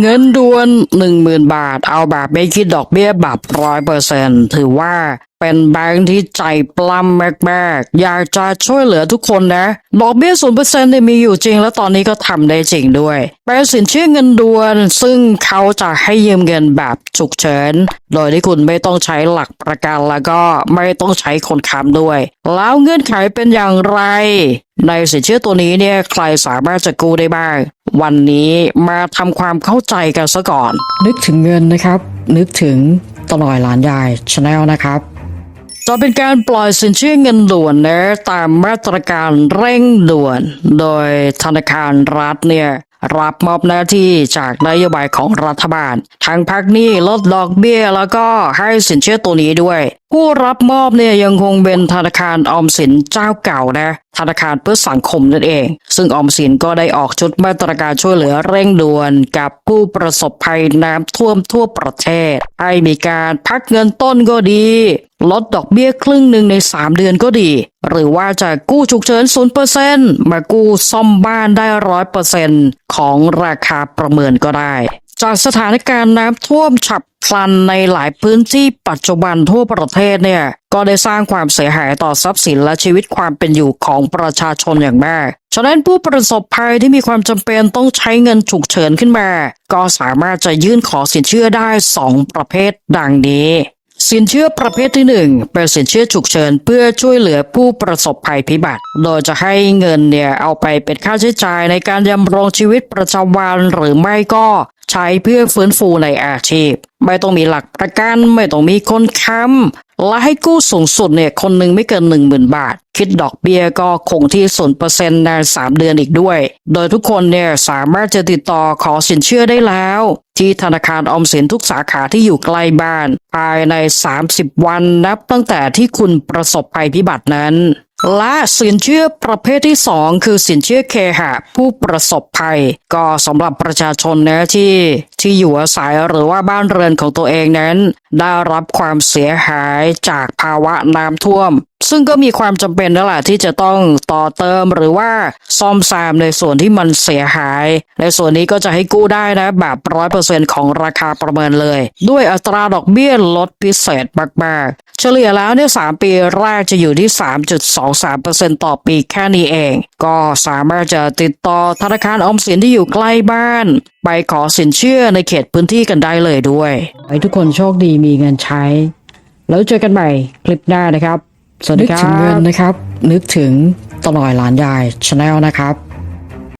เงินด่วนหนึ่งหมื่นบาท เอาแบบไม่คิดดอกเบี้ยแบบร้อยเปอร์เซ็นถือว่าเป็นแบงค์ที่ใจปล้ำมากๆ อยากจะช่วยเหลือทุกคนนะ ดอกเบี้ยศูนย์เปอร์เซ็นต์มีอยู่จริง แล้วตอนนี้ก็ทำได้จริงด้วยเป็นสินเชื่อเงินด่วน ซึ่งเขาจะให้ยืมเงินแบบฉุกเฉิน โดยที่คุณไม่ต้องใช้หลักประกันแล้วก็ไม่ต้องใช้คนค้ำด้วย แล้วเงื่อนไขเป็นอย่างไร ในสินเชื่อตัวนี้เนี่ยใครสามารถจะกู้ได้บ้าง วันนี้มาทำความเข้าใจกันซะก่อน นึกถึงเงินนะครับ นึกถึงตลอยหลานยายชาแนลนะครับ จะเป็นการปล่อยสินเชื่อเงินด่วนนะตามมาตรการเร่งด่วน โดยธนาคารรัฐเนี่ยรับมอบหน้าที่จากนโยบายของรัฐบาลทั้งพักหนี้ลดดอกเบี้ยแล้วก็ให้สินเชื่อตัวนี้ด้วยผู้รับมอบเนี่ยยังคงเป็นธนาคารออมสินเจ้าเก่านะธนาคารเพื่อสังคมนั่นเอง ซึ่งออมสินก็ได้ออกชุดมาตรการช่วยเหลือเร่งด่วนกับผู้ประสบภัยน้ำท่วมทั่วประเทศ ให้มีการพักเงินต้นก็ดี ลดดอกเบี้ยครึ่งหนึ่งใน 3 เดือนก็ดี หรือว่าจะกู้ฉุกเฉิน 0%มากู้ซ่อมบ้านได้ 100%ของราคาประเมินก็ได้ จากสถานการณ์น้ำท่วมฉับพลันในหลายพื้นที่ปัจจุบันทั่วประเทศเนี่ย ก็ได้สร้างความเสียหายต่อทรัพย์สินและชีวิตความเป็นอยู่ของประชาชนอย่างมากฉะนั้นผู้ประสบภัยที่มีความจำเป็นต้องใช้เงินฉุกเฉินขึ้นมา ก็สามารถจะยื่นขอสินเชื่อได้ 2 ประเภทดังนี้ สินเชื่อประเภทที่ 1 เป็นสินเชื่อฉุกเฉินเพื่อช่วยเหลือผู้ประสบภัยพิบัติ โดยจะให้เงินเนี่ยเอาไปเป็นค่าใช้จ่ายในการดำรงชีวิตประจำวันหรือไม่ก็ใช้เพื่อฟื้นฟูในอาชีพ ไม่ต้องมีหลักประกันไม่ต้องมีคนค้ำและให้กู้สูงสุดเนี่ยคนหนึ่งไม่เกิน 1 0,000 บาท คิดดอกเบี้ยก็คงที่ศูนเปอร์เซ็นต์ในสามเดือนอีกด้วย โดยทุกคนเนี่ยสามารถจะติดต่อขอสินเชื่อได้แล้ว ที่ธนาคารออมสินทุกสาขาที่อยู่ใกล้บ้าน ภายใน 30 วันนับตั้งแต่ที่คุณประสบภัยพิบัตินั้นและสินเชื่อประเภทที่ 2 คือสินเชื่อเคหะผู้ประสบภัย ก็สำหรับประชาชนนะที่ที่อยู่อาศัยหรือว่าบ้านเรือนของตัวเองนั้น ได้รับความเสียหายจากภาวะน้ำท่วม ซึ่งก็มีความจำเป็นนั่นแหละที่จะต้องต่อเติมหรือว่าซ่อมแซมในส่วนที่มันเสียหาย ในส่วนนี้ก็จะให้กู้ได้นะแบบร้อยเปอร์เซ็นของราคาประเมินเลย ด้วยอัตราดอกเบี้ยลดพิเศษมากๆ เฉลี่ยแล้วเนี่ยสามปีแรกจะอยู่ที่ 3.23%ต่อปีแค่นี้เอง ก็สามารถจะติดต่อธนาคารออมสินที่อยู่ใกล้บ้าน ไปขอสินเชื่ออในเขตพื้นที่กันได้เลยด้วยให้ทุกคนโชคดีมีเงินใช้ แล้วเจอกันใหม่คลิปหน้านะครับ สวัสดีครับนึกถึงเงินนะครับ นึกถึงตลอยหลานยายชาแนลนะครับ